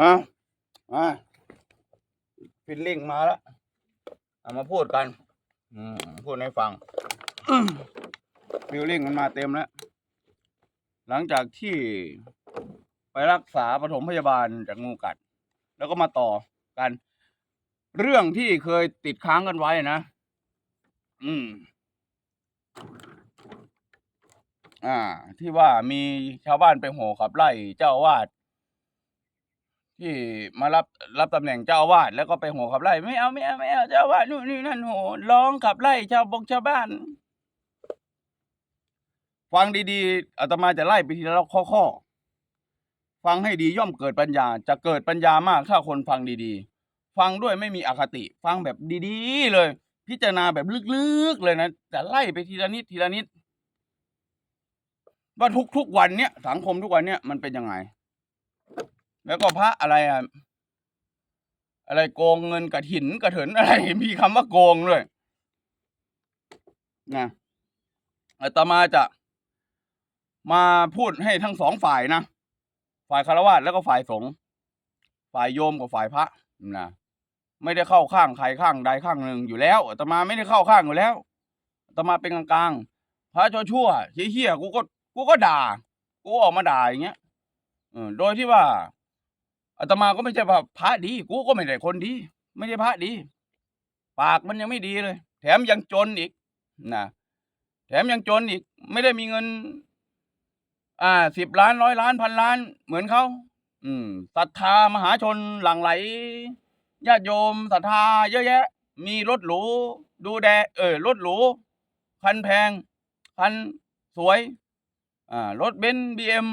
อะอะฟิลลิ่งมาแล้วเอามาพูดกัน อืมพูดให้ฟังฟิลลิ่งมันมาเต็มแล้ว หลังจากที่ไปรักษาปฐมพยาบาลจากงูกัด แล้วก็มาต่อกัน เรื่องที่เคยติดค้างกันไว้นะ อืม อ่า ที่ว่ามีชาวบ้านไปโห่ขับไล่เจ้าวาส ที่มารับรับตำแหน่งเจ้าอาวาสแล้วก็ไปโห่ขับไล่ไม่เอาไม่เอาไม่เอาเจ้าอาวาสนู่นนี่นั่นโห่ร้องขับไล่ชาวบงชาวบ้าน ฟังดีๆอาตมาจะไล่ไปทีละข้อข้อๆฟังให้ดีย่อมเกิดปัญญา จะเกิดปัญญามากถ้าคนฟังดีๆ ฟังด้วยไม่มีอคติ ฟังแบบดีๆเลย พิจารณาแบบลึกๆเลยนะจะไล่ไปทีละนิดทีละนิดว่าทุกๆวันเนี้ยสังคมทุกวันเนี้ยมันเป็นยังไง แล้วก็พระอะไรอะอะไรโกงเงินกระถินกระเถินอะไรมีคำว่าโกงด้วยนะอาตมาจะมาพูดให้ทั้งสองฝ่ายนะฝ่ายคารวะแล้วก็ฝ่ายสงฆ์ฝ่ายโยมกับฝ่ายพระนะไม่ได้เข้าข้างใครข้างใดข้างหนึ่งอยู่แล้วอาตมาไม่ได้เข้าข้างอยู่แล้วอาตมาเป็นกลางๆพระชั่วชั่วเฮี้ยกูก็กูก็ด่า กูออกมาด่าอย่างเงี้ยอโดยที่ว่า อาตมาก็ไม่ใช่ว่าพระดีกูก็ไม่ได้คนดี ไม่ใช่พระดี ปากมันยังไม่ดีเลย แถมยังจนอีกนะแถมยังจนอีก ไม่ได้มีเงิน อ่าสิบล้านร้อยล้านพันล้าน เหมือนเขาอืมศรัทธามหาชนหลั่งไหลญาติโยมศรัทธาเยอะแยะ มีรถหรูดูแดเออรถหรูคันแพง คันสวย อ่ารถเบนซ์บีเอ็ม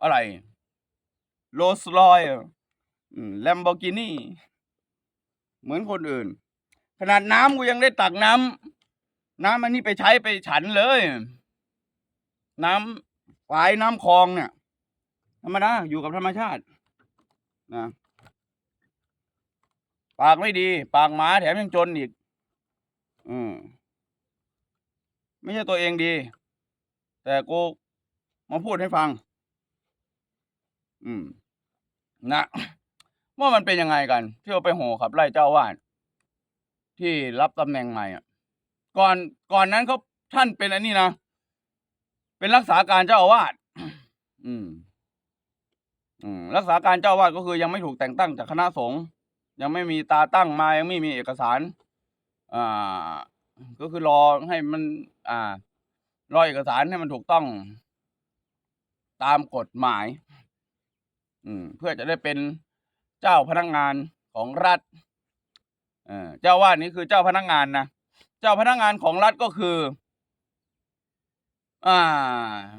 อะไร โรสรอยแลมโบกินีเหมือนคนอื่น ขนาดน้ำกูยังได้ตักน้ำน้ำอันนี้ไปใช้ไปฉันเลย น้ำฝายน้ำคลองเนี่ย ธรรมดาอยู่กับธรรมชาตินะปากไม่ดี ปากหมาแถมยังจนอีก อืมไม่ใช่ตัวเองดี แต่กูมาพูดให้ฟัง อืม นะว่ามันเป็นยังไงกันที่เราไปโห่ขับไล่เจ้าวาดที่รับตำแหน่งใหม่อะ ก่อนก่อนนั้นเขาท่านเป็นอันนี้นะเป็นรักษาการเจ้าอาวาสอืม อืม รักษาการเจ้าอาวาสก็คือยังไม่ถูกแต่งตั้งจากคณะสงฆ์ยังไม่มีตาตั้งมายังไม่มีเอกสาร อ่า ก็คือรอให้มัน อ่ารอเอกสารให้มันถูกต้อง ตามกฎหมาย อืมเพื่อจะได้เป็นเจ้าพนักงานของรัฐเออเจ้าอาวาดนี้คือเจ้าพนักงานนะเจ้าพนักงานของรัฐก็คือ อ่า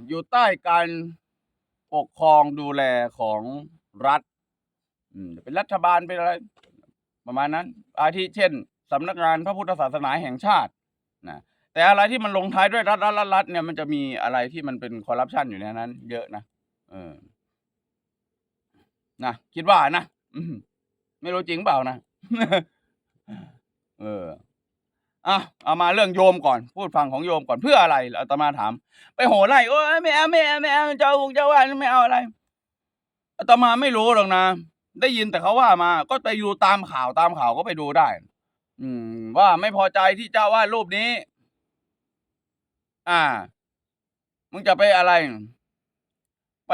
อยู่ใต้การปกครองดูแลของรัฐ อืมเป็นรัฐบาลเป็นอะไร ประมาณนั้น อาทิเช่นสำนักงานพระพุทธศาสนาแห่งชาตินะแต่อะไรที่มันลงท้ายด้วยรัฐรัฐรัฐรัฐเนี่ยมันจะมีอะไรที่มันเป็นคอร์รัปชันอยู่ในนั้น เยอะนะเออ นะคิดว่านะไม่รู้จริงเปล่านะเอออะเอามาเรื่องโยมก่อน พูดฟังของโยมก่อนเพื่ออะไรอาตมาถาม ไปโหไล่โอ้ยไม่เอาไม่เอาไม่เอาเจ้าเจ้าว่าไม่เอาอะไรอาตมาไม่รู้หรอกนะได้ยินแต่เขาว่ามา ก็ไปดูตามข่าวตามข่าวก็ไปดูได้ อืม ว่าไม่พอใจที่เจ้าว่ารูปนี้ อ่า มึงจะไปอะไร ไป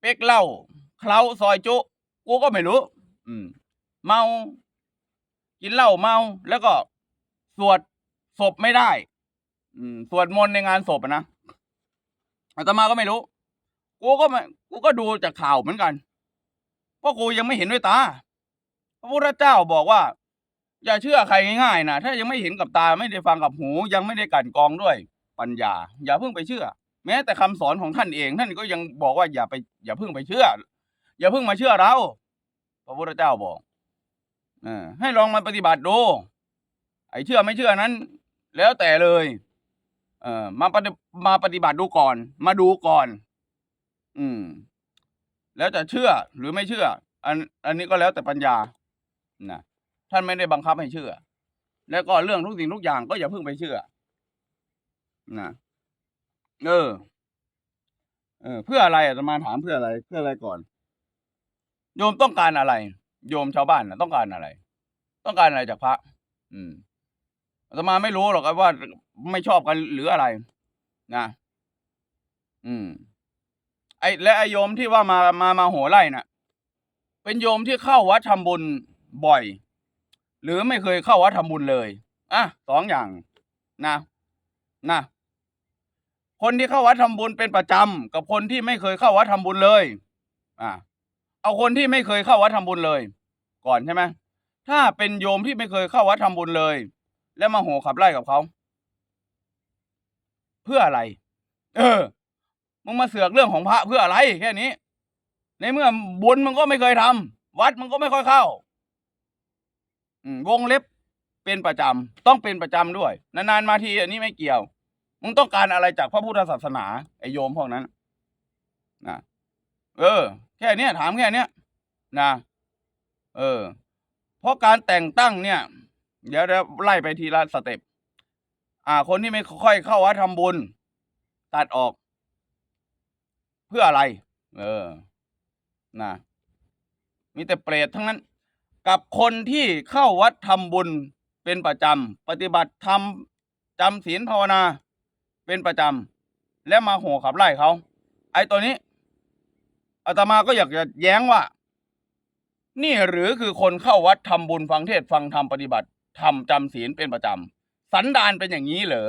เป๊กเหล้า เคล้าซอยจุกูก็ไม่รู้ อืม เมา กินเหล้าเมา แล้วก็สวดศพไม่ได้ อืม สวดมนต์ในงานศพอะนะอาตมาก็ไม่รู้ กูก็ไม่กูก็ดูจากข่าวเหมือนกัน เพราะกูยังไม่เห็นด้วยตา พระพุทธเจ้าบอกว่า อย่าเชื่อใครง่ายๆนะถ้ายังไม่เห็นกับตาไม่ได้ฟังกับหู ยังไม่ได้กลั่นกรองด้วย ปัญญา อย่าเพิ่งไปเชื่อ แม้แต่คำสอนของท่านเอง ท่านก็ยังบอกว่าอย่าไป อย่าเพิ่งไปเชื่อ อย่าเพิ่งมาเชื่อเราพระพุทธเจ้าบอกอให้ลองมาปฏิบัติดูไอ้เชื่อไม่เชื่อนั้น แล้วแต่เลย เออมาปฏิมาปฏิบัติดูก่อน มาดูก่อน อืม แล้วจะเชื่อหรือไม่เชื่อ อัน อันนี้ก็แล้วแต่ปัญญานะท่านไม่ได้บังคับให้เชื่อ แล้วก็เรื่องทุกสิ่งทุกอย่างก็อย่าเพิ่งไปเชื่อนะเออ เออ เพื่ออะไรอาตมาถามเพื่ออะไร เพื่ออะไรก่อน โยมต้องการอะไร โยมชาวบ้านนะต้องการอะไร ต้องการอะไรจากพระ อืมอาตมาไม่รู้หรอกว่าไม่ชอบกันหรืออะไร นะ อืม ไอและไอโยมที่ว่ามามามาหัวไร่น่ะ เป็นโยมที่เข้าวัดทำบุญบ่อย หรือไม่เคยเข้าวัดทำบุญเลยอะสองอย่าง นะ นะคนที่เข้าวัดทำบุญเป็นประจำกับคนที่ไม่เคยเข้าวัดทำบุญเลย อะ เอาคนที่ไม่เคยเข้าวัดทำบุญเลย ก่อนใช่ไหมถ้าเป็นโยมที่ไม่เคยเข้าวัดทำบุญเลย แล้วมาโหขับไล่กับเขาเพื่ออะไร เออมึงมาเสือกเรื่องของพระเพื่ออะไรแค่นี้ ในเมื่อบุญมึงก็ไม่เคยทำวัดมึงก็ไม่ค่อยเข้าวงเล็บเป็นประจำต้องเป็นประจำด้วย นานๆมาทีอันนี้ไม่เกี่ยว มึงต้องการอะไรจากพระพุทธศาสนาไอโยมพวกนั้นนะเออ แค่เนี้ยถามแค่เนี้ยนะเออ เพราะการแต่งตั้งเนี่ย เดี๋ยวเดี๋ยวไล่ไปทีละสเต็ปอ่า คนที่ไม่ค่อยเข้าวัดทำบุญ ตัดออก เพื่ออะไร เออนะมีแต่เปรตทั้งนั้น กับคนที่เข้าวัดทำบุญเป็นประจำปฏิบัติธรรมจำศีลภาวนา เป็นประจำและมาโหขับไล่เขา ไอ้ตัวนี้ อาตมาก็อยากจะแย้งว่า นี่หรือคือคนเข้าวัดทำบุญฟังเทศฟังธรรมปฏิบัติธรรมจำศีลเป็นประจำสันดานเป็นอย่างนี้เหรอ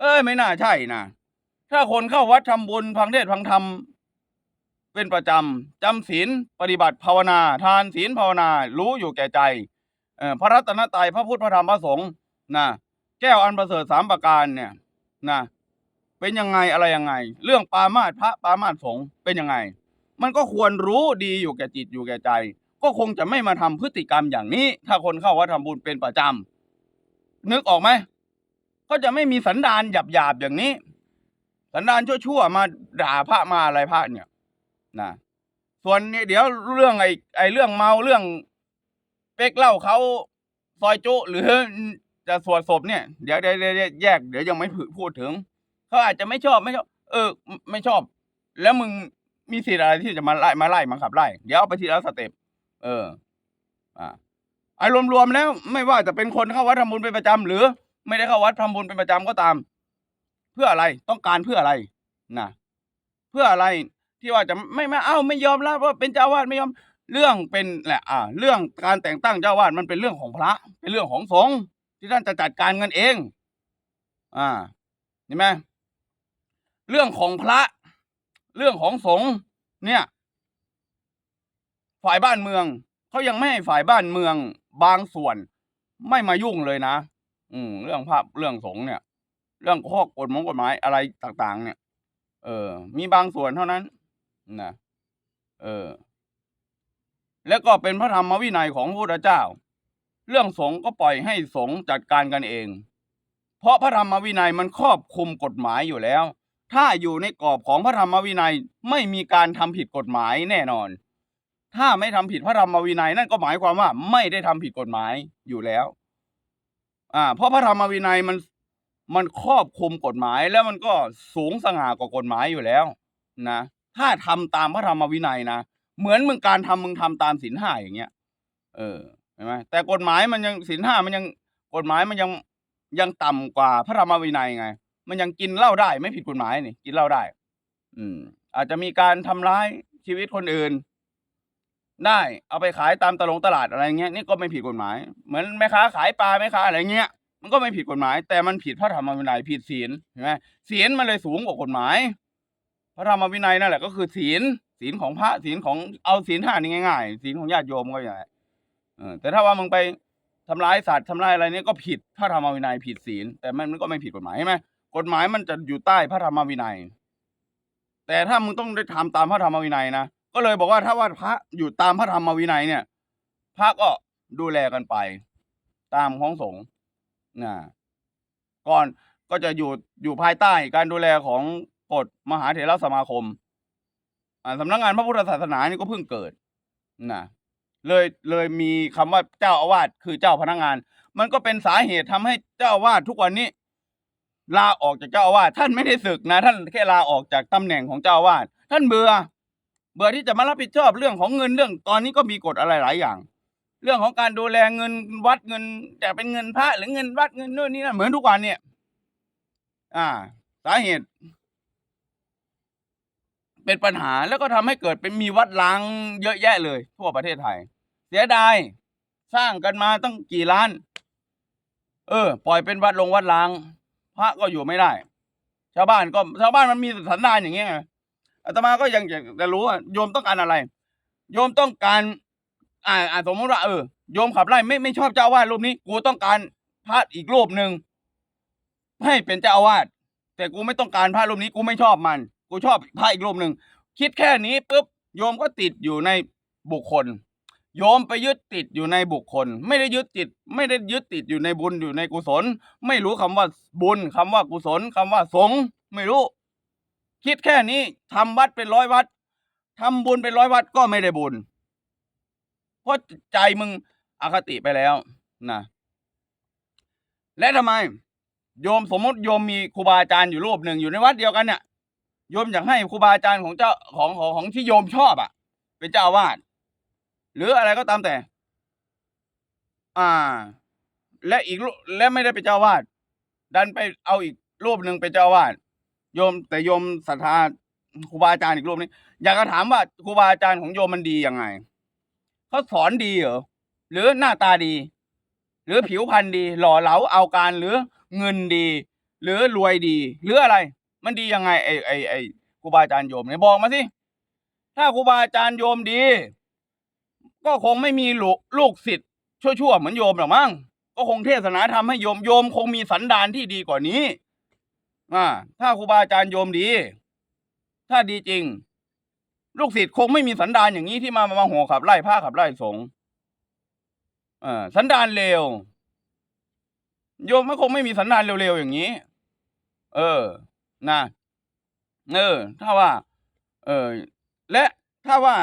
เอ้ยไม่น่าใช่นะถ้าคนเข้าวัดทำบุญฟังเทศฟังธรรมเป็นประจำจำศีลปฏิบัติภาวนา ทานศีลภาวนา รู้อยู่แก่ใจเอพระรัตนตรัยพระพุทธพระธรรมพระสงฆ์นะแก้วอันประเสริฐสามประการเนี่ยนะ เป็นยังไงอะไรยังไง เรื่องปามาสพระปามาสสงฆ์เป็นยังไง มันก็ควรรู้ดีอยู่แก่จิตอยู่แก่ใจ ก็คงจะไม่มาทำพฤติกรรมอย่างนี้ ถ้าคนเข้าวัดทำบุญเป็นประจำนึกออกไหมก็จะไม่มีสันดานหยาบๆอย่างนี้ สันดานชั่วๆมาด่าพระมาอะไรพระเนี่ยนะส่วนเนี่ยเดี๋ยวเรื่องไอ้ไอ้เรื่องเมาเรื่องเป๊กเล่าเขาซอยจุหรือจะสวดศพเนี่ย เดี๋ยวเดี๋ยวเดี๋ยวแยก เดี๋ยวยังไม่พูดถึง เขาอาจจะไม่ชอบไม่ชอบ เออ ไม่ชอบ แล้วมึงมีสิทธิ์อะไรที่จะมาไล่มาไล่มาขับไล่เดี๋ยวเอาไปทีละสเต็ปเออ อ่าไอ้รวมๆแล้ว ไม่ว่าจะเป็นคนเข้าวัดทำบุญเป็นประจำหรือ ไม่ได้เข้าวัดทำบุญเป็นประจำก็ตาม เพื่ออะไรต้องการเพื่ออะไรนะเพื่ออะไรที่ว่าจะไม่ไม่เอ้าไม่ยอมรับว่าเป็นเจ้าวาดไม่ยอมเรื่องเป็นแหละ อ่า เรื่องการแต่งตั้งเจ้าวาดมันเป็นเรื่องของพระ เป็นเรื่องของสงฆ์ที่ท่านจะจัดการกันเอง อ่าเห็นไหม เรื่องของพระ เรื่องของสงฆ์เนี่ย ฝ่ายบ้านเมืองเขายังไม่ให้ฝ่ายบ้านเมืองบางส่วนไม่มายุ่งเลยนะ อืม เรื่องพระเรื่องสงฆ์เนี่ย เรื่องข้อกฎมายกฎหมายอะไรต่าง ๆ เนี่ย เออ มีบางส่วนเท่านั้นนะเออ แล้วก็เป็นพระธรรมวินัยของพระพุทธเจ้า เรื่องสงฆ์ก็ปล่อยให้สงฆ์จัดการกันเอง เพราะพระธรรมวินัยมันครอบคลุมกฎหมายอยู่แล้ว ถ้าอยู่ในกรอบของพระธรรมวินัยไม่มีการทำผิดกฎหมายแน่นอน ถ้าไม่ทำผิดพระธรรมวินัยนั่นก็หมายความว่าไม่ได้ทำผิดกฎหมายอยู่แล้ว อ่า เพราะพระธรรมวินัยมันมันครอบคลุมกฎหมายแล้วมันก็สูงสง่ากว่ากฎหมายอยู่แล้วนะถ้าทำตามพระธรรมวินัยนะเหมือนมึงการทำมึงทำตามศีลห้าอย่างเงี้ย เออเห็นไหมแต่กฎหมายมันยังศีลห้ามันยังกฎหมายมันยังยังต่ำกว่าพระธรรมวินัยไง มันยังกินเหล้าได้ ไม่ผิดกฎหมายนี่ กินเหล้าได้ อืม อาจจะมีการทำร้ายชีวิตคนอื่น ได้ เอาไปขายตามตลงตลาดอะไรเงี้ยนี่ก็ไม่ผิดกฎหมาย เหมือนแม่ค้าขายปลาแม่ค้าอะไรเงี้ยมันก็ไม่ผิดกฎหมาย แต่มันผิดพระธรรมวินัยผิดศีลเห็นไหมศีลมันเลยสูงกว่ากฎหมาย พระธรรมวินัยนั่นแหละก็คือศีลศีลของพระศีลของเอาศีลห้านี่ง่ายๆศีลของญาติโยมก็อย่างไรแต่ถ้าว่ามึงไปทำร้ายสัตว์ทำร้ายอะไรนี่ก็ผิดพระธรรมวินัยผิดศีลแต่มันก็ไม่ผิดกฎหมายใช่ไหม กฎหมายมันจะอยู่ใต้พระธรรมวินัย แต่ถ้ามึงต้องได้ทำตามพระธรรมวินัยนะก็เลยบอกว่าถ้าว่าพระอยู่ตามพระธรรมวินัยเนี่ย พระก็ดูแลกันไป ตามของสงฆ์นะก่อนก็จะอยู่อยู่ภายใต้การดูแลของกฎมหาเถรสมาคมสำนักงานพระพุทธศาสนานี่ก็เพิ่งเกิดนะเลยเลยมีคำว่าเจ้าอาวาสคือเจ้าพนักงาน มันก็เป็นสาเหตุทำให้เจ้าอาวาสทุกวันนี้ ลาออกจากเจ้าอาวาสท่านไม่ได้ศึกนะ ท่านแค่ลาออกจากตำแหน่งของเจ้าอาวาสท่านเบื่อ เบื่อที่จะมารับผิดชอบเรื่องของเงินเรื่อง ตอนนี้ก็มีกฎอะไรหลายอย่าง เรื่องของการดูแลเงินวัดเงินจะเป็นเงินพระหรือเงินวัดเงินนู่นนี่นั่นเหมือนทุกวันเนี่ย อ่า สาเหตุ เป็นปัญหาแล้วก็ทำให้เกิดเป็นมีวัดล้างเยอะแยะเลย ทั่วประเทศไทย เสียดายสร้างกันมาตั้งกี่ล้าน เออ ปล่อยเป็นวัดลงวัดล้าง พระก็อยู่ไม่ได้ ชาวบ้านก็ชาวบ้านมันมีสันดานอย่างเงี้ยไงอาตมาก็ยังอยากจะรู้ว่าโยมต้องการอะไร โยมต้องการ อ่าอ่าสมมติว่าเออโยมขับไล่ไม่ไม่ชอบเจ้าอาวาสรูปนี้ กูต้องการพระอีกรูปหนึ่งให้เป็นเจ้าอาวาสแต่กูไม่ต้องการพระรูปนี้กูไม่ชอบมัน กูชอบพระอีกรูปหนึ่งคิดแค่นี้ปุ๊บโยมก็ติดอยู่ในบุคคล โยมไปยึดติดอยู่ในบุคคล ไม่ได้ยึดติด ไม่ได้ยึดติดอยู่ในบุญอยู่ในกุศล ไม่รู้คำว่าบุญคำว่ากุศลคำว่าสงไม่รู้ คิดแค่นี้ทำวัดเป็นร้อยวัดทำบุญเป็นร้อยวัดก็ไม่ได้บุญ เพราะใจมึงอคติไปแล้วนะและทำไม โยมสมมติโยมมีครูบาอาจารย์อยู่รูปหนึ่งอยู่ในวัดเดียวกันเนี่ยโยมอยากให้ครูบาอาจารย์ของเจ้าของของของที่โยมชอบอะ เป็นเจ้าอาวาส หรืออะไรก็ตามแต่ อ่า และอีกและไม่ได้เป็นเจ้าวาสดันไปเอาอีกรูปหนึ่งเป็นเจ้าวาสโยมแต่โยมศรัทธาครูบาอาจารย์อีกรูปนี้ อยากจะถามว่าครูบาอาจารย์ของโยมมันดียังไงเขาสอนดีเหรอหรือหน้าตาดี หรือผิวพรรณดี หล่อเหลาเอาการหรือเงินดี หรือรวยดี หรืออะไร มันดียังไงไอไอไอครูบาอาจารย์โยมเนี่ยบอกมาสิถ้าครูบาอาจารย์โยมดี ก็คงไม่มีลูกลูกศิษย์ชั่วๆเหมือนโยมหรอกมั้งก็คงเทศนาทำให้โยมโยมคงมีสันดานที่ดีกว่านี้อ่าถ้าครูบาอาจารย์โยมดี ถ้าดีจริง ลูกศิษย์คงไม่มีสันดานอย่างนี้ที่มามาหัวขับไล่ผ้าขับไล่สงสันดานเลวโยมไม่คงไม่มีสันดานเร็วๆอย่างนี้ เออ นะ เออ ถ้าว่า เออ และถ้าว่า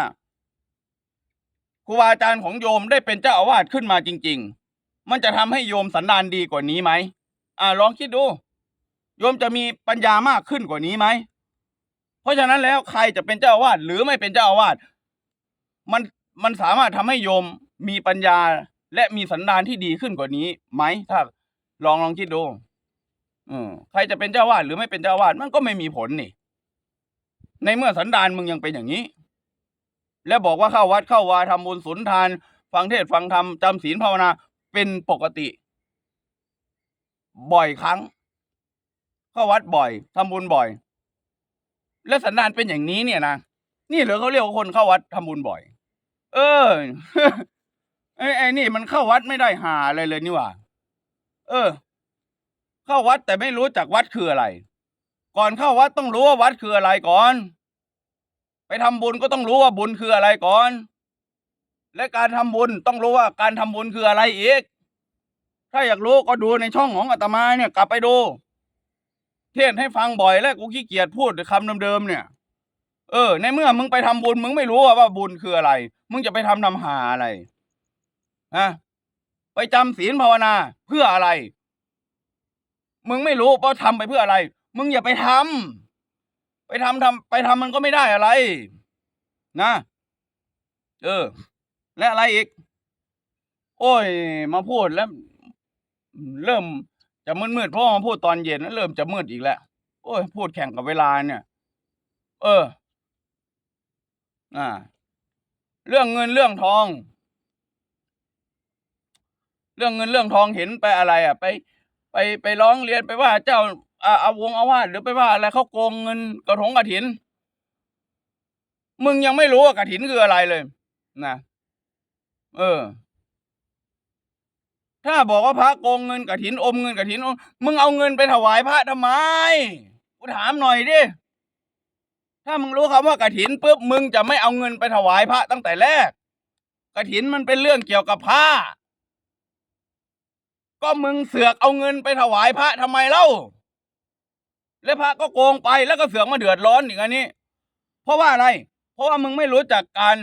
ครูบาอาจารย์ของโยมได้เป็นเจ้าอาวาสขึ้นมาจริง ๆ มันจะทำให้โยมสันดานดีกว่านี้ไหมอ่าลองคิดดู โยมจะมีปัญญามากขึ้นกว่านี้ไหม เพราะฉะนั้นแล้วใครจะเป็นเจ้าอาวาสหรือไม่เป็นเจ้าอาวาสมันมันสามารถทำให้โยมมีปัญญาและมีสันดานที่ดีขึ้นกว่านี้ไหมถ้า ลองลองคิดดูใครจะเป็นเจ้าอาวาสหรือไม่เป็นเจ้าอาวาสมันก็ไม่มีผลนี่ ในเมื่อสันดานมึงยังเป็นอย่างนี้ แล้วบอกว่าเข้าวัดเข้าวาทำบุญสุนทาน ฟังเทศฟังธรรมจำศีลภาวนาเป็นปกติ บ่อยครั้ง เข้าวัดบ่อยทำบุญบ่อย และสันดานเป็นอย่างนี้เนี่ยนะนี่เหรอเขาเรียกว่าคนเข้าวัดทำบุญบ่อย เออไอ้ไอ้นี่มันเข้าวัดไม่ได้หาอะไรเลยนี่หว่า เออ เข้าวัดแต่ไม่รู้จักวัดคืออะไร ก่อนเข้าวัดต้องรู้ว่าวัดคืออะไรก่อน ไปทำบุญก็ต้องรู้ว่าบุญคืออะไรก่อน และการทำบุญต้องรู้ว่าการทำบุญคืออะไรอีก ถ้าอยากรู้ก็ดูในช่องของอาตมาเนี่ย กลับไปดู เทศให้ฟังบ่อยแล้วกูขี้เกียจพูดคำเดิมๆเนี่ย เออ ในเมื่อมึงไปทำบุญมึงไม่รู้ว่าบุญคืออะไร มึงจะไปทำนำหาอะไรฮะไปจำศีลภาวนาเพื่ออะไร มึงไม่รู้เพราะทำไปเพื่ออะไร มึงอย่าไปทำ ไปทำทำไปทำมันก็ไม่ได้อะไร นะ เออ และอะไรอีก โอ้ย มาพูดแล้ว เริ่มจะมืดๆเพราะมาพูดตอนเย็นแล้วเริ่มจะมืดอีกแล้วโอ้ย พูดแข่งกับเวลาเนี่ย เออ อ่า เรื่องเงินเรื่องทอง เรื่องเงินเรื่องทองเห็นไปอะไร อะ ไป ไปไปร้องเรียนไปว่าเจ้า อาอาวงอาวาสหรือไปว่าอะไรเขาโกงเงินกระถงกระถิน มึงยังไม่รู้ว่ากระถินคืออะไรเลยนะเออ ถ้าบอกว่าพระโกงเงินกระถินอมเงินกระถินมมึงเอาเงินไปถวายพระทำไมกูถามหน่อยดิถ้ามึงรู้คำว่ากระถินปุ๊บมึงจะไม่เอาเงินไปถวายพระตั้งแต่แรกกระถินมันเป็นเรื่องเกี่ยวกับผ้า ก็มึงเสือกเอาเงินไปถวายพระทำไมเล่า แล้วพระก็โกงไปแล้วก็เสือกมาเดือดร้อนอีกอันนี้ เพราะว่าอะไร เพราะว่ามึงไม่รู้จักการ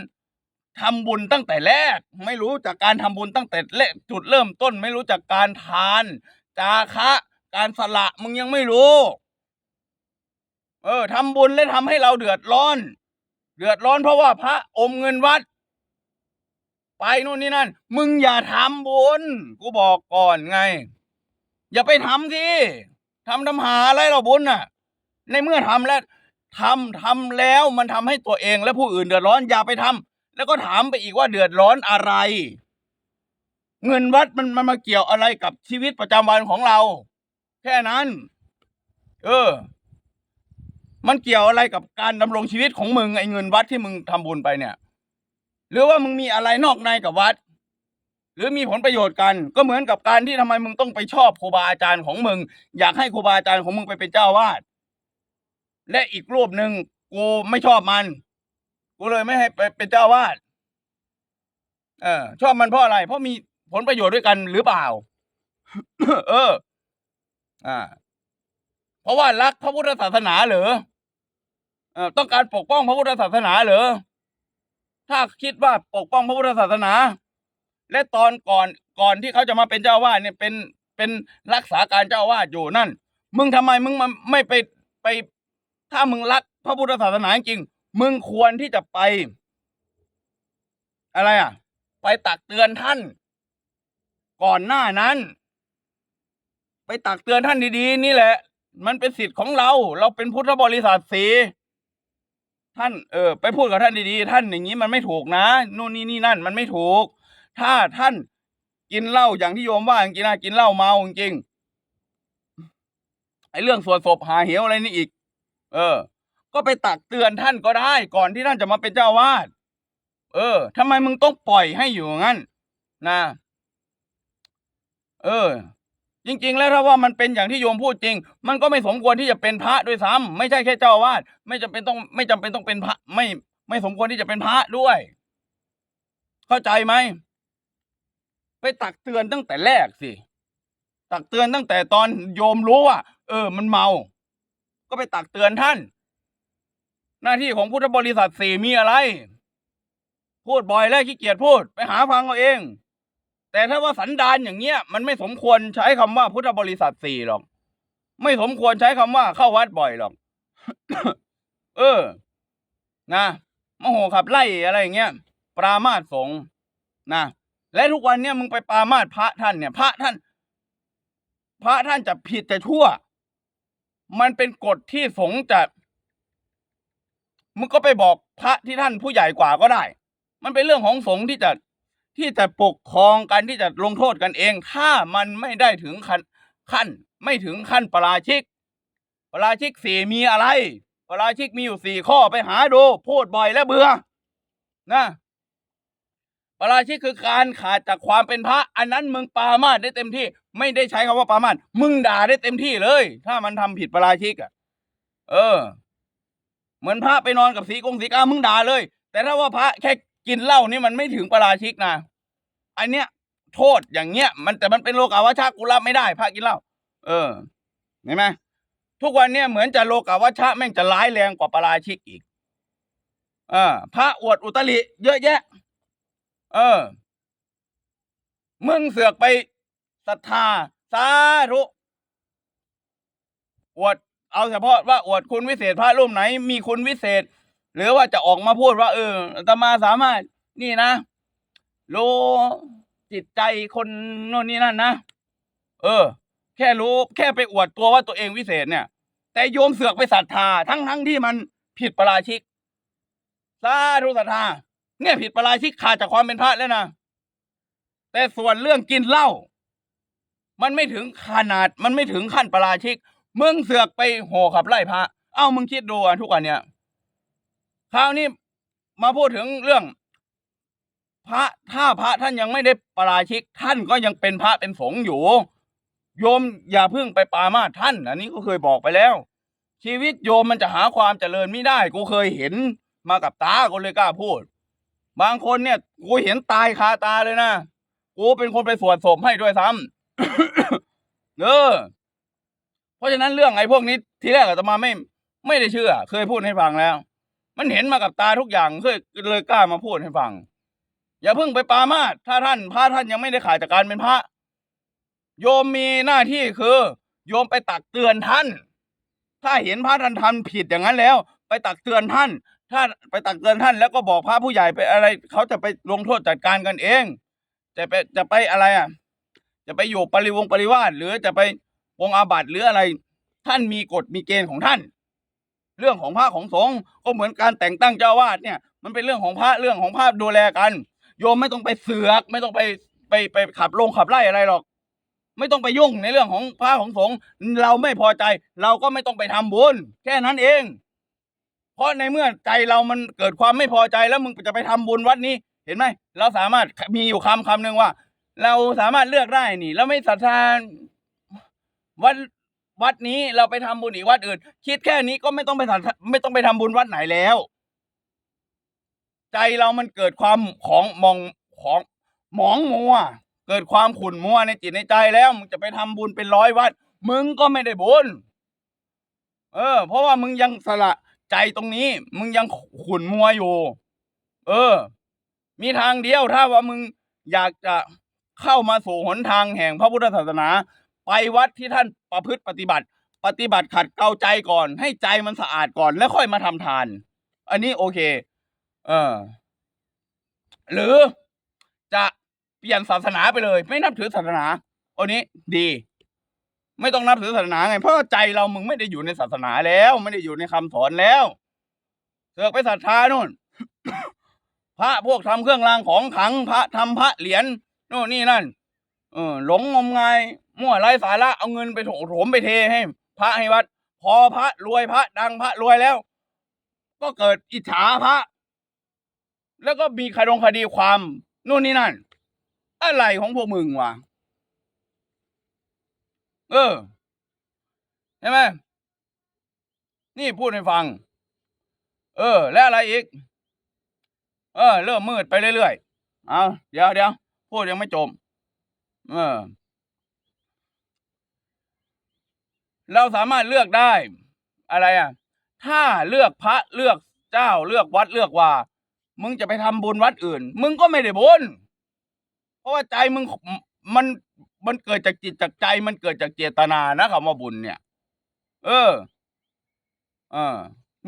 ทำบุญตั้งแต่แรก ไม่รู้จักการทำบุญตั้งแต่แรกจุดเริ่มต้น ไม่รู้จักการทาน จาคะ การสละมึงยังไม่รู้ เออทำบุญและทำให้เราเดือดร้อน เดือดร้อนเพราะว่าพระอมเงินวัด ไปนู่นนี่นั่น มึงอย่าทำบุญกูบอกก่อนไง อย่าไปทำสิ ทำทำหาอะไรเราบุญน่ะ ในเมื่อทำแล้วทำทำแล้วมันทำให้ตัวเองและผู้อื่นเดือดร้อนอย่าไปทำแล้วก็ถามไปอีกว่าเดือดร้อนอะไร เงินวัดมันมันมาเกี่ยวอะไรกับชีวิตประจำวันของเรา แค่นั้น เออ มันเกี่ยวอะไรกับการดำรงชีวิตของมึงไอ้เงินวัดที่มึงทำบุญไปเนี่ย หรือว่ามึงมีอะไรนอกในกับวัด หรือมีผลประโยชน์กัน ก็เหมือนกับการที่ทำไมมึงต้องไปชอบครูบาอาจารย์ของมึง อยากให้ครูบาอาจารย์ของมึงไปเป็นเจ้าวาดและอีกรูปหนึ่งกูไม่ชอบมัน กูเลยไม่ให้ไปเป็นเจ้าวาดเออ ชอบมันเพราะอะไร เพราะมีผลประโยชน์ด้วยกันหรือเปล่า เออ อ่า เพราะว่ารักพระพุทธศาสนาเหรอเออต้องการปกป้องพระพุทธศาสนาเหรือถ้าคิดว่าปกป้องพระพุทธศาสนา และตอนก่อนก่อนที่เขาจะมาเป็นเจ้าวาดเนี่ยเป็นเป็นรักษาการเจ้าวาดอยู่นั่น มึงทำไมมึงมาไม่ไปไป ถ้ามึงรักพระพุทธศาสนาจริง มึงควรที่จะไป อะไรอะ ไปตักเตือนท่าน ก่อนหน้านั้น ไปตักเตือนท่านดีๆ นี่แหละ มันเป็นสิทธิ์ของเรา เราเป็นพุทธบริษัทสีท่านเออไปพูดกับท่านดีๆ ท่านอย่างนี้มันไม่ถูกนะ นู่นนี่นี่นั่น มันไม่ถูก ถ้าท่านกินเหล้าอย่างที่โยมว่าจริงๆนะกินเหล้าเมาจริงๆไอ้เรื่องสวดศพหาเหวอะไรนี่อีก เออ ก็ไปตักเตือนท่านก็ได้ก่อนที่ท่านจะมาเป็นเจ้าวาดเออทำไมมึงต้องปล่อยให้อยู่งั้น นะ เออ จริง ๆ แล้วถ้าว่ามันเป็นอย่างที่โยมพูดจริง มันก็ไม่สมควรที่จะเป็นพระด้วยซ้ำไม่ใช่แค่เจ้าอาวาดไม่จำเป็นต้อง ไม่จำเป็นต้องเป็นพระ ไม่ ไม่สมควรที่จะเป็นพระด้วย เข้าใจไหม ไปตักเตือนตั้งแต่แรกสิ ตักเตือนตั้งแต่ตอนโยมรู้ว่า เออ มันเมา ก็ไปตักเตือนท่าน หน้าที่ของพุทธบริษัทสี่มีอะไร พูดบ่อยแล้วขี้เกียจพูด ไปหาฟังเอาเอง แต่ถ้าว่าสันดานอย่างเงี้ย มันไม่สมควรใช้คำว่าพุทธบริษัทสี่หรอก ไม่สมควรใช้คำว่าเข้าวัดบ่อยหรอก เออ นะมโหขับไล่อะไรอย่างเงี้ย ปรามาสสงนะ และทุกวันเนี่ยมึงไปปามาสพระท่านเนี่ย พระท่าน พระท่านจะผิดจะชั่ว มันเป็นกฎที่สงจะมึงก็ไปบอกพระที่ท่านผู้ใหญ่กว่าก็ได้ มันเป็นเรื่องของสงฆ์ที่จะที่จะปกครองกันที่จะลงโทษกันเอง ถ้ามันไม่ได้ถึงขั้นขั้น ไม่ถึงขั้นประราชิกประราชิกสี่มีอะไรประราชิกมีอยู่สี่ข้อไปหาดู พูดบ่อยและเบื่อนะ ประราชิกคือการขาดจากความเป็นพระ อันนั้นมึงปามาสได้เต็มที่ ไม่ได้ใช้คำว่าปามาสมึงด่าได้เต็มที่เลย ถ้ามันทำผิดประราชิกอะ เออ เหมือนพระไปนอนกับสีกงสีกามึงด่าเลย แต่ถ้าว่าพระแค่กินเหล้านี่มันไม่ถึงประราชิกนะอันเนี้ย โทษอย่างเงี้ย มันแต่มันเป็นโลกาวัชชะกูรับไม่ได้ พระกินเหล้าเออเห็นไหมทุกวันเนี้ยเหมือนจะโลกาวัชชะแม่งจะร้ายแรงกว่าประราชิกอีกเออพระอวดอุตริเยอะแยะ เออ มึงเสือกไปศรัทธาสาธุอวด เอาเฉพาะว่าอวดคุณวิเศษพระรูปไหน มีคุณวิเศษ หรือว่าจะออกมาพูดว่า เออตมาสามารถ นี่นะรู้จิตใจคนโน่นนี่นั่นนะเออ แค่รู้ แค่ไปอวดตัวว่าตัวเองวิเศษเนี่ย แต่โยมเสือกไปศรัทธาทั้งทั้งที่มันผิดประราชิกสาธุศรัทธา เนี่ยผิดประราชิกขาดจากความเป็นพระแล้วนะแต่ส่วนเรื่องกินเหล้ามันไม่ถึงขนาด มันไม่ถึงขั้นประราชิก มึงเสือกไปโหขับไล่พระ เอ้ามึงคิดดูอะทุกวันเนี่ยคราวนี้มาพูดถึงเรื่อง พระถ้าพระท่านยังไม่ได้ปาราชิก ท่านก็ยังเป็นพระเป็นสงฆ์อยู่ โยมอย่าเพิ่งไปปามาท่าน อันนี้ก็เคยบอกไปแล้ว ชีวิตโยมมันจะหาความเจริญไม่ได้ กูเคยเห็นมากับตากูเลยกล้าพูด บางคนเนี่ยกูเห็นตายคาตาเลยนะกูเป็นคนไปสวดศพให้ด้วยซ้ำเออเพราะฉะนั้นเรื่องไอ้พวกนี้ทีแรกอาตมาไม่ ไม่ได้เชื่อ เคยพูดให้ฟังแล้ว มันเห็นมากับตาทุกอย่างเคยเลยกล้ามาพูดให้ฟัง อย่าเพิ่งไปปามาถ้าท่านพระท่านยังไม่ได้ขาดจากการเป็นพระ โยมมีหน้าที่คือ โยมไปตักเตือนท่าน ถ้าเห็นพระท่านทำผิดอย่างนั้นแล้ว ไปตักเตือนท่าน ถ้าไปตักเตือนท่านแล้วก็บอกพระผู้ใหญ่ไปอะไร เขาจะไปลงโทษจัดการกันเอง จะไปจะไปอะไรอะ จะไปอยู่ปริวงปริวาสหรือจะไปวงอาบัติหรืออะไร ท่านมีกฎมีเกณฑ์ของท่าน เรื่องของพระของสงฆ์ก็เหมือนการแต่งตั้งเจ้าวาดเนี่ย มันเป็นเรื่องของพระเรื่องของพระดูแลกัน โยมไม่ต้องไปเสือก ไม่ต้องไปไปไปขับลงขับไล่อะไรหรอก ไม่ต้องไปยุ่งในเรื่องของพระของสงฆ์เราไม่พอใจ เราก็ไม่ต้องไปทำบุญแค่นั้นเอง เพราะในเมื่อใจเรามันเกิดความไม่พอใจแล้วมึงจะไปทำบุญวัดนี้ เห็นไหมเราสามารถมีอยู่คำคำหนึ่งว่า เราสามารถเลือกได้นี่แล้วไม่ศรัทธาวัดวัดนี้เราไปทำบุญอีกวัดอื่น คิดแค่นี้ก็ไม่ต้องไปศรัทธาไม่ต้องไปทำบุญวัดไหนแล้ว ใจเรามันเกิดความของมองของหมองมัว เกิดความขุ่นมัวในจิตในใจแล้วมึงจะไปทำบุญเป็นร้อยวัด มึงก็ไม่ได้บุญเออ เพราะว่ามึงยังสละ ใจตรงนี้ มึงยังขุ่นมัวอยู่ เออ มีทางเดียวถ้าว่ามึงอยากจะเข้ามาสู่หนทางแห่งพระพุทธศาสนา ไปวัดที่ท่านประพฤติปฏิบัติ ปฏิบัติขัดเกลาใจก่อน ให้ใจมันสะอาดก่อนแล้วค่อยมาทำทาน อันนี้โอเค เออ หรือจะเปลี่ยนศาสนาไปเลย ไม่นับถือศาสนาอันนี้ดี ไม่ต้องนับถือศาสนาไงเพราะใจเรามึงไม่ได้อยู่ในศาสนาแล้ว ไม่ได้อยู่ในคำสอนแล้วเสือกไปศรัทธานู่น พระพวกทำเครื่องรางของขัง พระทำพระเหรียญโน่นนี่นั่น เออ หลงงมงายมั่วไร้สาระเอาเงินไปโถโถมไปเทให้ พระให้วัด พอพระรวยพระดังพระรวยแล้ว ก็เกิดอิจฉาพระ แล้วก็มีคดงคดีความ นู่นนี่นั่น อะไรของพวกมึงวะ เออใช่ไหมนี่พูดให้ฟัง เออ และอะไรอีก เออ เริ่มมืดไปเรื่อยๆเอาเดี๋ยวเดี๋ยวพูดยังไม่จบเออ เราสามารถเลือกได้ อะไรอะ ถ้าเลือกพระเลือกเจ้าเลือกวัดเลือกว่า มึงจะไปทำบุญวัดอื่น มึงก็ไม่ได้บุญเพราะว่าใจมึงมัน มันเกิดจากจิตจากใจมันเกิดจากเจตนานะคำว่าบุญเนี่ย เออ เออ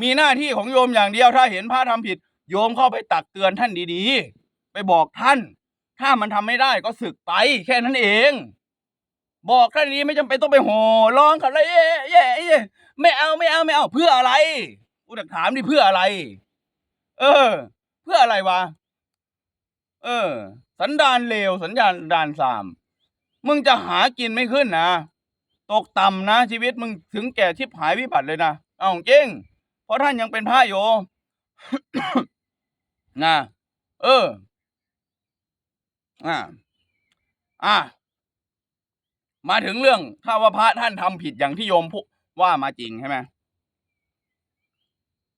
มีหน้าที่ของโยมอย่างเดียว ถ้าเห็นพระทำผิด โยมเข้าไปตักเตือนท่านดีๆ ไปบอกท่าน ถ้ามันทำไม่ได้ก็สึกไป แค่นั้นเอง บอกแค่นี้ไม่จำเป็นต้องไปโห่ร้องขับเลยเย่เย่เย่ไม่เอาไม่เอาไม่เอา เพื่ออะไรกูถามดิเพื่ออะไร เออ เพื่ออะไรวะ เออ สันดานเลวสัญญาณดานสาม มึงจะหากินไม่ขึ้นนะ ตกต่ำนะ ชีวิตมึงถึงแก่ชิบหายวิบัติเลยนะเอาจริง เพราะท่านยังเป็นพระอยู่นะเออ อ่า อ่า มาถึงเรื่องถ้าว่าพระท่านทำผิดอย่างที่โยมพูว่ามาจริงใช่ไหม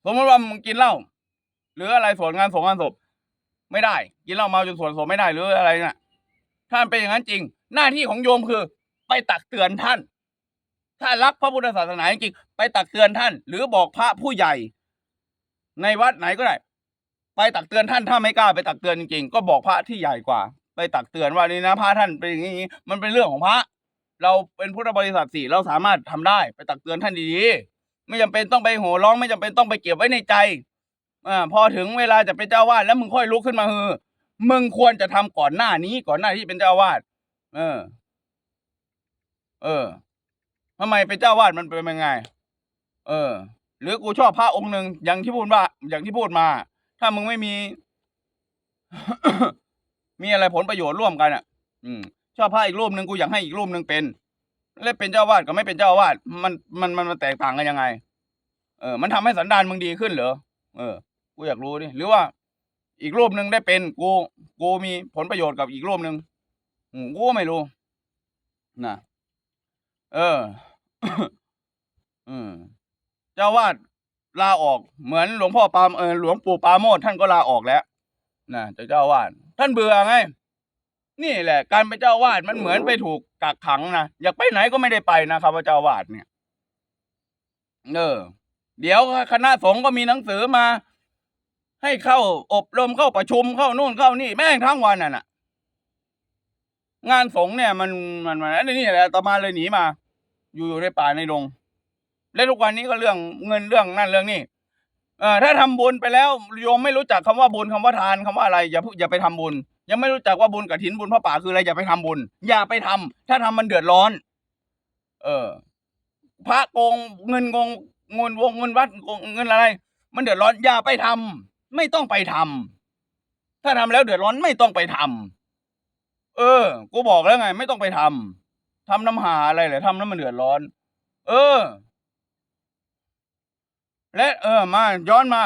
สมมติว่ามึงกินเหล้าหรืออะไรส่วนงานส่งงานศพไม่ได้ กินเหล้าเมาจนส่วนศพไม่ได้หรืออะไรน่ะ ถ้านเป็นอย่างนั้นจริง หน้าที่ของโยมคือ ไปตักเตือนท่าน ถ้ารักพระพุทธศาสนาจริงๆไปตักเตือนท่าน หรือบอกพระผู้ใหญ่ ในวัดไหนก็ได้ ไปตักเตือนท่านถ้าไม่กล้าไปตักเตือนจริงๆก็บอกพระที่ใหญ่กว่า ไปตักเตือนว่านี่นะพระท่านเป็นอย่างนี้มันเป็นเรื่องของพระ เราเป็นพุทธบริษัทสี่เราสามารถทำได้ ไปตักเตือนท่านดีๆไม่จำเป็นต้องไปโห่ร้อง ไม่จำเป็นต้องไปเก็บไว้ในใจอ่าพอถึงเวลาจะเป็นเจ้าวาดแล้วมึงค่อยลุกขึ้นมาเฮอมึงควรจะทำก่อนหน้านี้ก่อนหน้าที่เป็นเจ้าวาด เออ เออทำไมเป็นเจ้าวาดมันเป็นยังไง เออ หรือกูชอบพระองค์หนึ่งอย่างที่พูดว่า อย่างที่พูดมา ถ้ามึงไม่มี มีอะไรผลประโยชน์ร่วมกันอะ อืม ชอบพระอีกรูปหนึ่งกูอยากให้อีกรูปหนึ่งเป็นแล้เป็นเจ้าวาดกับไม่เป็นเจ้าวาดมันมันมันแตกต่างกันยังไง เออ มันทำให้สันดานมึงดีขึ้นเหรอเออ กูอยากรู้ดิหรือว่า อีกรูปหนึ่งได้เป็นกูกูมีผลประโยชน์กับอีกรูปหนึ่ง กูก็ไม่รู้นะเออ อืมเจ้าวาดลาออกเหมือนหลวงพ่อปามเออหลวงปู่ปาโมดท่านก็ลาออกแล้วนะจาเจ้าวาดท่านเบื่อไง นี่แหละ การเป็นเจ้าวาดมันเหมือนไปถูกกักขังนะอยากไปไหนก็ไม่ได้ไปนะครับว่าเจ้าวาดเนี่ยเออ เดี๋ยวคณะสงฆ์ก็มีหนังสือมา ให้เข้าอบรมเข้าประชุมเข้านู่นเข้านี่แม่งทั้งวันน่ะนะ งานสงฆ์เนี่ยมันมันมันอันนี้แหละต่อมาเลยหนีมาอยู่ในป่าในดง และทุกวันนี้ก็เรื่องเงินเรื่องนั่นเรื่องนี้เออถ้าทำบุญไปแล้วโยมไม่รู้จักคำว่าบุญคำว่าทานคำว่าอะไรอย่าพูอย่าไปทำบุญ ยังไม่รู้จักว่าบุญกับถินบุญพระป่าคืออะไรอย่าไปทำบุญ อย่าไปทำถ้าทำมันเดือดร้อน เออ พระโกงเงินโกงเงินวงเงินวัดโกงเงินอะไร มันเดือดร้อนอย่าไปทำไม่ต้องไปทำถ้าทำแล้วเดือดร้อนไม่ต้องไปทำ เออ กูบอกแล้วไง ไม่ต้องไปทำทำน้ำหาอะไรเหรอทำแล้วมันเดือดร้อน เออ และเออ มา ย้อนมา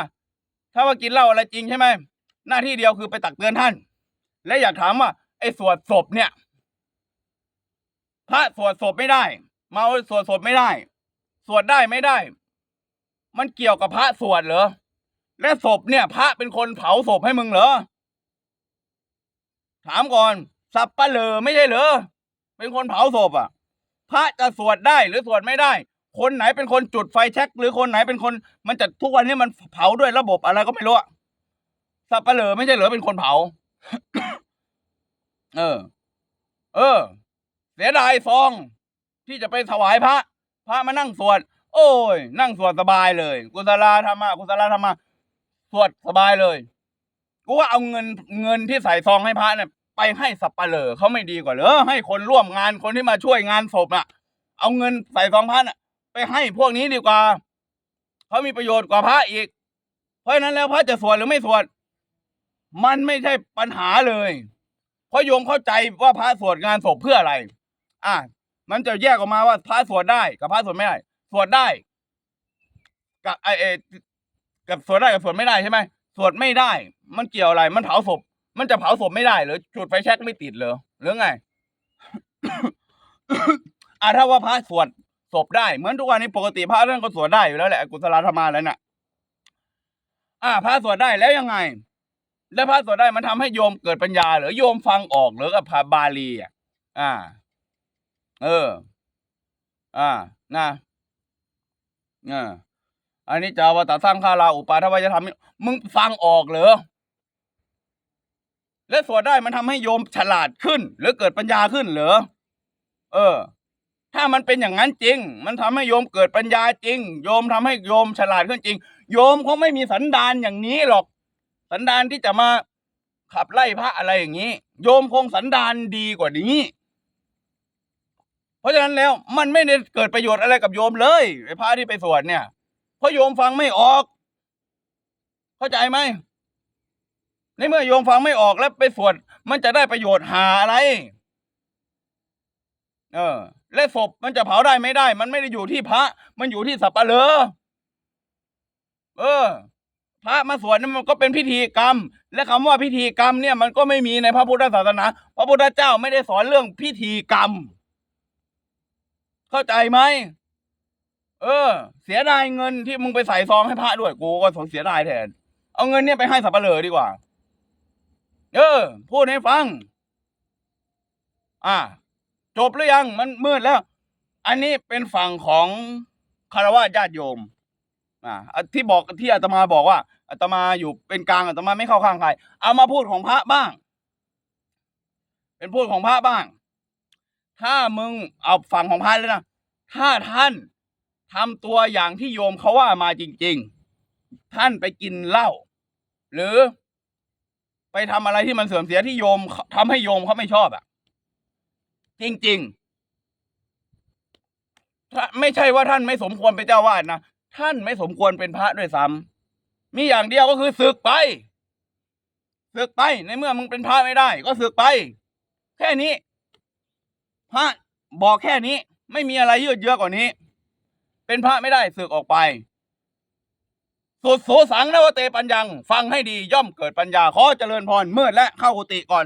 ถ้าว่ากินเหล้าอะไรจริงใช่ไหมหน้าที่เดียวคือไปตักเตือนท่าน และอยากถามว่า ไอ้สวดศพเนี่ยพระสวดศพไม่ได้ เมาสวดศพไม่ได้ สวดได้ไม่ได้ มันเกี่ยวกับพระสวดเหรอ และศพเนี่ย พระเป็นคนเผาศพให้มึงเหรอ ถามก่อน สับปะเลอไม่ใช่เหรอเป็นคนเผาศพอะ พระจะสวดได้หรือสวดไม่ได้ คนไหนเป็นคนจุดไฟแช็กหรือคนไหนเป็นคน มันจะทุกวันนี้มันเผาด้วยระบบอะไรก็ไม่รู้อะสับปะเลอไม่ใช่เหรอเป็นคนเผา เออ เออ เสียดายซอง ที่จะไปถวายพระ พระมานั่งสวด โอ้ย นั่งสวดสบายเลยกุศลาธรรมะกุศลาธรรมะสวดสบายเลยกูว่าเอาเงินเงินที่ใส่ซองให้พระเนี่ย ไปให้สับปะเลอเขาไม่ดีกว่าเหรอให้คนร่วมงานคนที่มาช่วยงานศพน่ะ เอาเงินใส่ซองพระน่ะ ไปให้พวกนี้ดีกว่าเขามีประโยชน์กว่าพระอีก เพราะฉะนั้นแล้วพระจะสวดหรือไม่สวดมันไม่ใช่ปัญหาเลย เพราะโยมเข้าใจว่าพระสวดงานศพเพื่ออะไร อะมันจะแยกออกมาว่าพระสวดได้กับพระสวดไม่ได้สวดได้ กับไอเอกับสวดได้กับสวดไม่ได้ใช่ไหมสวดไม่ได้ มันเกี่ยวอะไร มันเผาศพ มันจะเผาศพไม่ได้เหรือจุดไฟแช็กไม่ติดเหรอหรือไง อะถ้าว่าพระสวดศพได้เหมือนทุกวันนี้ปกติพระเรื่องก็สวดได้อยู่แล้วแหละกุศลธรรมาแล้วน่ะ อะพระสวดได้แล้วยังไง แล้วพระสวดได้มันทำให้โยมเกิดปัญญาหรือโยมฟังออกหรือกับพาบาลีอะอ่า เออ อ่านะอ่าอันนี้จาวตาสร้างข้าราอุปาทวายธรรมมึงฟังออกเหรอ และสวดได้มันทำให้โยมฉลาดขึ้น หรือเกิดปัญญาขึ้นเหรอเออ ถ้ามันเป็นอย่างนั้นจริง มันทำให้โยมเกิดปัญญาจริง โยมทำให้โยมฉลาดขึ้นจริง โยมเขาไม่มีสันดานอย่างนี้หรอก สันดานที่จะมาขับไล่พระอะไรอย่างนี้ โยมคงสันดานดีกว่านี้ เพราะฉะนั้นแล้วมันไม่ได้เกิดประโยชน์อะไรกับโยมเลยไอ้พระที่ไปสวดเนี่ยเพราะโยมฟังไม่ออก เข้าใจไหม ในเมื่อโยมฟังไม่ออกแล้วไปสวดมันจะได้ประโยชน์หาอะไร เออ และศพมันจะเผาได้ไม่ได้ มันไม่ได้อยู่ที่พระ มันอยู่ที่สับปะเลอเออ พระมาสวดนี่มันก็เป็นพิธีกรรม และคำว่าพิธีกรรมเนี่ย มันก็ไม่มีในพระพุทธศาสนา พระพุทธเจ้าไม่ได้สอนเรื่องพิธีกรรม เข้าใจไหมเออ เสียดายเงินที่มึงไปใส่ซองให้พระด้วยกูก็สงเสียดายแทน เอาเงินเนี่ยไปให้สับปะเลอดีกว่า เออ พูดให้ฟัง อ่า จบหรือยัง มันมืดแล้ว อันนี้เป็นฝั่งของคารวะญาติโยม อ่าที่บอกที่อาตมาบอกว่าอาตมาอยู่เป็นกลางอาตมาไม่เข้าข้างใคร เอามาพูดของพระบ้าง เป็นพูดของพระบ้าง ถ้ามึงเอาฝั่งของพระเลยนะ ถ้าท่านทำตัวอย่างที่โยมเขาว่ามาจริง ๆ ท่านไปกินเหล้าหรือ ไปทำอะไรที่มันเสื่อมเสียที่โยมทำให้โยมเขาไม่ชอบอะ จริงๆถ้าไม่ใช่ว่าท่านไม่สมควรเป็นเจ้าวาดนะท่านไม่สมควรเป็นพระด้วยซ้ำมีอย่างเดียวก็คือศึกไปศึกไปในเมื่อมึงเป็นพระไม่ได้ ก็ศึกไป แค่นี้พระบอกแค่นี้ ไม่มีอะไรยืดเยื้อกว่านี้ เป็นพระไม่ได้ศึกออกไป สุดโสสังนวเตปัญญัง ฟังให้ดีย่อมเกิดปัญญาขอเจริญพรมืดและเข้ากุฏิก่อน